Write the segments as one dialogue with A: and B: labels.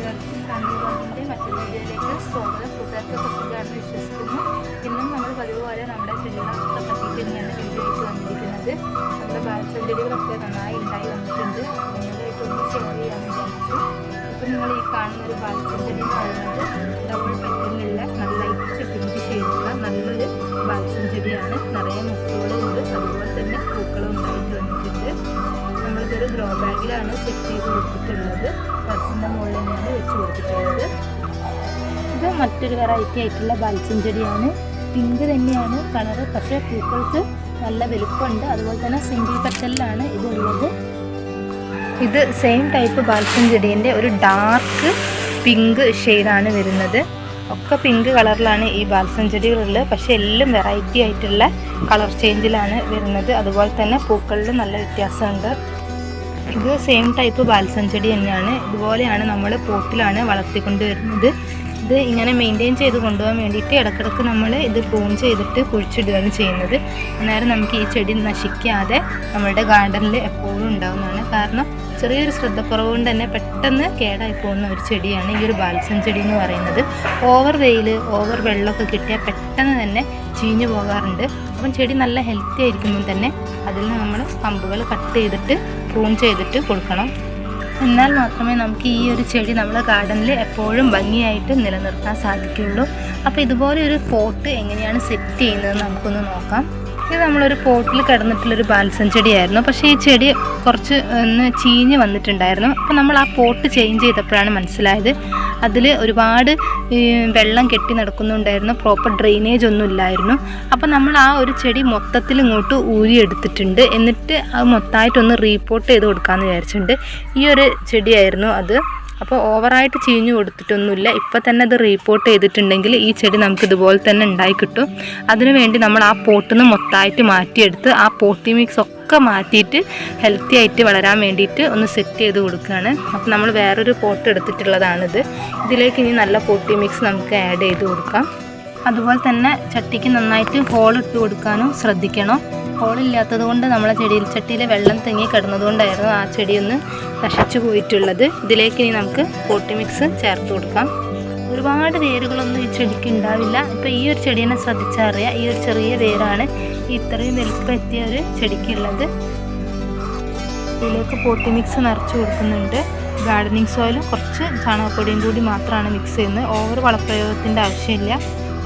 A: കൂട്ടുകാർക്കും ഫാമിലി ബ്ലോഗിന്റെ മറ്റൊരു വീഡിയോയിലേക്ക് സ്വാഗതം. കൂട്ടുകാർക്കൊക്കെ സുഖമാണെന്ന് വിശ്വസിക്കുന്നു. ഇന്നും നമ്മൾ പതിവ് പോലെ നമ്മുടെ ചെടികളൊക്കെ പറ്റിയിട്ട് തന്നെയാണ് വീഡിയോയിലേക്ക് വന്നിരിക്കുന്നത്. നമ്മുടെ പാർസൽ ചെടികളൊക്കെ നന്നായി ഉണ്ടായി വന്നിട്ടുണ്ട്. നിങ്ങളായിട്ട് ഒന്ന് ഷെയർ ചെയ്യാൻ വിചാരിച്ചു. ഇപ്പം നിങ്ങൾ ഈ കാണുന്ന ഒരു പാർസൽ ചെടി എന്ന് പറയുന്നത് ഡബിൾ പെറ്റിലുള്ള നല്ല ലൈറ്റ് പിങ്ക് ഷെയ്ഡുള്ള നല്ലൊരു പാർസൽ ചെടിയാണ് നിറയെ മുക്കുകളുണ്ട് അതുപോലെ തന്നെ പൂക്കളും ഉണ്ടായിട്ട് വന്നിട്ടുണ്ട്. നമ്മളിതൊരു ഗ്രോ ബാഗിലാണ് സെറ്റ് ചെയ്ത് കൊടുത്തിട്ടുള്ളത്. ടെറസിന്റെ മുകളിൽ തന്നെയാണ് വെച്ച് കൊടുത്തിട്ടുള്ളത്. ഇത് മറ്റൊരു വെറൈറ്റി ആയിട്ടുള്ള ബൾസിൻ ചെടിയാണ് പിങ്ക് തന്നെയാണ് കളറ് പക്ഷേ പൂക്കൾക്ക് നല്ല വലുപ്പമുണ്ട്. അതുപോലെ തന്നെ സിംഗിൾ പെറ്റലിലാണ് ഇതുള്ളത് ഇത് സെയിം ടൈപ്പ് ബാൽസൻ ചെടീന്റെ ഒരു ഡാർക്ക് പിങ്ക് ഷെയ്ഡാണ് വരുന്നത്. ഒക്കെ പിങ്ക് കളറിലാണ് ഈ ബാൽസം ചെടികളുള്ളത് പക്ഷേ എല്ലാം വെറൈറ്റി ആയിട്ടുള്ള കളർ ചേഞ്ചിലാണ് വരുന്നത്. അതുപോലെ തന്നെ പൂക്കളിൽ നല്ല വ്യത്യാസമുണ്ട്. ഇത് സെയിം ടൈപ്പ് ബാൽസം ചെടി തന്നെയാണ്. ഇതുപോലെയാണ് നമ്മൾ പോട്ടിലാണ് വളർത്തിക്കൊണ്ട് വരുന്നത് ഇത് ഇങ്ങനെ മെയിന്റെയിൻ ചെയ്ത് കൊണ്ടുപോകാൻ വേണ്ടിയിട്ട് ഇടക്കിടക്ക് നമ്മൾ ഇത് പ്രൂൺ ചെയ്തിട്ട് കുഴിച്ചിടുകയാണ് ചെയ്യുന്നത്. അന്നേരം നമുക്ക് ഈ ചെടി നശിക്കാതെ നമ്മളുടെ ഗാർഡനിൽ എപ്പോഴും ഉണ്ടാകുന്നതാണ് കാരണം ചെറിയൊരു ശ്രദ്ധക്കുറവ് കൊണ്ട് തന്നെ പെട്ടെന്ന് കേടായി പോകുന്ന ഒരു ചെടിയാണ് ഈ ഒരു ബാൽസം ചെടി എന്ന് പറയുന്നത്. ഓവർ വെയിൽ ഓവർ വെള്ളമൊക്കെ കിട്ടിയാൽ പെട്ടെന്ന് തന്നെ ചീഞ്ഞു പോകാറുണ്ട്. അപ്പം ചെടി നല്ല ഹെൽത്തി ആയിരിക്കുമ്പോൾ തന്നെ അതിൽ നമ്മൾ കമ്പുകൾ കട്ട് ചെയ്തിട്ട് പ്രൂൺ ചെയ്തിട്ട് കൊടുക്കണം. എന്നാൽ മാത്രമേ നമുക്ക് ഈ ഒരു ചെടി നമ്മുടെ ഗാർഡനിൽ എപ്പോഴും ഭംഗിയായിട്ട് നിലനിർത്താൻ സാധിക്കുകയുള്ളൂ. അപ്പോൾ ഇതുപോലെ ഒരു പോട്ട് എങ്ങനെയാണ് സെറ്റ് ചെയ്യുന്നത് നമുക്കൊന്ന് നോക്കാം. ഇത് നമ്മളൊരു പോട്ടിൽ കിടന്നിട്ടുള്ളൊരു ബാൽസം ചെടിയായിരുന്നു പക്ഷേ ഈ ചെടി കുറച്ച് ഒന്ന് ചീഞ്ഞ് വന്നിട്ടുണ്ടായിരുന്നു. അപ്പോൾ നമ്മൾ ആ പോട്ട് ചേഞ്ച് ചെയ്തപ്പോഴാണ് മനസ്സിലായത്. അതിൽ ഒരുപാട് വെള്ളം കെട്ടി നടക്കുന്നുണ്ടായിരുന്നു. പ്രോപ്പർ ഡ്രെയിനേജ് ഒന്നും ഇല്ലായിരുന്നു. അപ്പോൾ നമ്മൾ ആ ഒരു ചെടി മൊത്തത്തിൽ ഇങ്ങോട്ട് ഊരിയെടുത്തിട്ടുണ്ട്. എന്നിട്ട് അത് മൊത്തമായിട്ടൊന്ന് റീപോർട്ട് ചെയ്ത് കൊടുക്കാമെന്ന് വിചാരിച്ചിട്ടുണ്ട്. ഈ ഒരു ചെടിയായിരുന്നു അത്. അപ്പോൾ ഓവറായിട്ട് ചീഞ്ഞു കൊടുത്തിട്ടൊന്നുമില്ല. ഇപ്പോൾ തന്നെ അത് റീപോർട്ട് ചെയ്തിട്ടുണ്ടെങ്കിൽ ഈ ചെടി നമുക്ക് ഇതുപോലെ തന്നെ ഉണ്ടായി കിട്ടും. അതിനുവേണ്ടി നമ്മൾ ആ പോട്ടിൽ നിന്ന് മൊത്തമായിട്ട് മാറ്റിയെടുത്ത് ആ പോട്ടി മിക്സ് ഒക്കെ മാറ്റിയിട്ട് ഹെൽത്തി ആയിട്ട് വളരാൻ വേണ്ടിയിട്ട് ഒന്ന് സെറ്റ് ചെയ്ത് കൊടുക്കുകയാണ്. അപ്പോൾ നമ്മൾ വേറൊരു പോട്ട് എടുത്തിട്ടുള്ളതാണിത്. ഇതിലേക്ക് ഇനി നല്ല പോട്ടി മിക്സ് നമുക്ക് ആഡ് ചെയ്ത് കൊടുക്കാം. അതുപോലെ തന്നെ ചട്ടിക്ക് നന്നായിട്ട് ഹോൾ ഇട്ട് കൊടുക്കാനും ശ്രദ്ധിക്കണം. ഹോളില്ലാത്തത് കൊണ്ട് നമ്മളെ ചെടിയിൽ ചട്ടിയിൽ വെള്ളം തെങ്ങി കിടന്നതുകൊണ്ടായിരുന്നു ആ ചെടിയൊന്ന് നശിച്ചു പോയിട്ടുള്ളത്. ഇതിലേക്ക് ഇനി നമുക്ക് പോട്ടി മിക്സ് ചേർത്ത് കൊടുക്കാം. ഒരുപാട് വേരുകളൊന്നും ഈ ചെടിക്ക് ഉണ്ടാവില്ല. ഇപ്പോൾ ഈ ഒരു ചെടീനെ ശ്രദ്ധിച്ചാൽ അറിയാം. ഈ ഒരു ചെറിയ വേരാണ് ഇത്രയും വലുപ്പം എത്തിയ ഒരു ചെടിക്കുള്ളത്. ഇതിലേക്ക് പോട്ടി മിക്സ് നിറച്ച് കൊടുക്കുന്നുണ്ട്. ഗാർഡനിങ് സോയിൽ കുറച്ച് ചാണകപ്പൊടിയും കൂടി മാത്രമാണ് മിക്സ് ചെയ്യുന്നത്. ഓവർ വളപ്രയോഗത്തിന്റെ ആവശ്യമില്ല.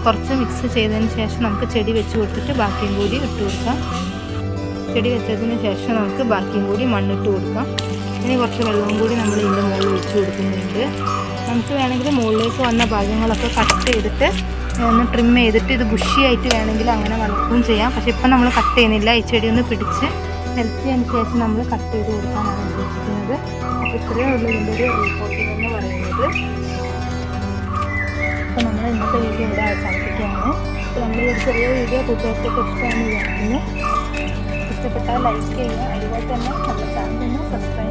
A: കുറച്ച് മിക്സ് ചെയ്തതിന് ശേഷം നമുക്ക് ചെടി വെച്ച് കൊടുത്തിട്ട് ബാക്കിയും കൂടി ഇട്ട് കൊടുക്കാം. ചെടി വെച്ചതിന് ശേഷം നമുക്ക് ബാക്കിയും കൂടി മണ്ണിട്ട് കൊടുക്കാം. ഇനി കുറച്ച് വെള്ളവും കൂടി നമ്മൾ ഇതിന്റെ മുകളിൽ ഒഴിച്ച് കൊടുക്കുന്നുണ്ട്. നമുക്ക് വേണമെങ്കിൽ മുകളിലേക്ക് വന്ന ഭാഗങ്ങളൊക്കെ കട്ട് ചെയ്തിട്ട് ഒന്ന് ട്രിം ചെയ്തിട്ട് ഇത് ബുഷിയായിട്ട് വേണമെങ്കിൽ അങ്ങനെ വളർത്തുകയും ചെയ്യാം. പക്ഷെ ഇപ്പം നമ്മൾ കട്ട് ചെയ്യുന്നില്ല. ഈ ചെടി ഒന്ന് പിടിച്ച് ഹെൽത്തി അതിന് ശേഷം നമ്മൾ കട്ട് ചെയ്ത് കൊടുക്കാനാണ് ഉദ്ദേശിക്കുന്നത്. അപ്പോൾ ഇത്രയേ ഉള്ളൂ ഇതിന്റെ ഒരു റിപ്പോർട്ടിംഗ് എന്ന് പറയുന്നത്. അപ്പോൾ നമ്മൾ ഇന്നത്തെ വീഡിയോ ഇവിടെ അവസാനിപ്പിക്കുകയാണ്. അപ്പോൾ നമ്മൾ ഈ ചെറിയ വീഡിയോ കൂട്ടുകാർക്കൊക്കെ ഇഷ്ടമാണ് വിചാരിക്കുന്നു. ഇഷ്ടപ്പെട്ടാൽ ലൈക്ക് ചെയ്യുക. അതുപോലെ തന്നെ നമ്മുടെ ചാനൽ സബ്സ്ക്രൈബ്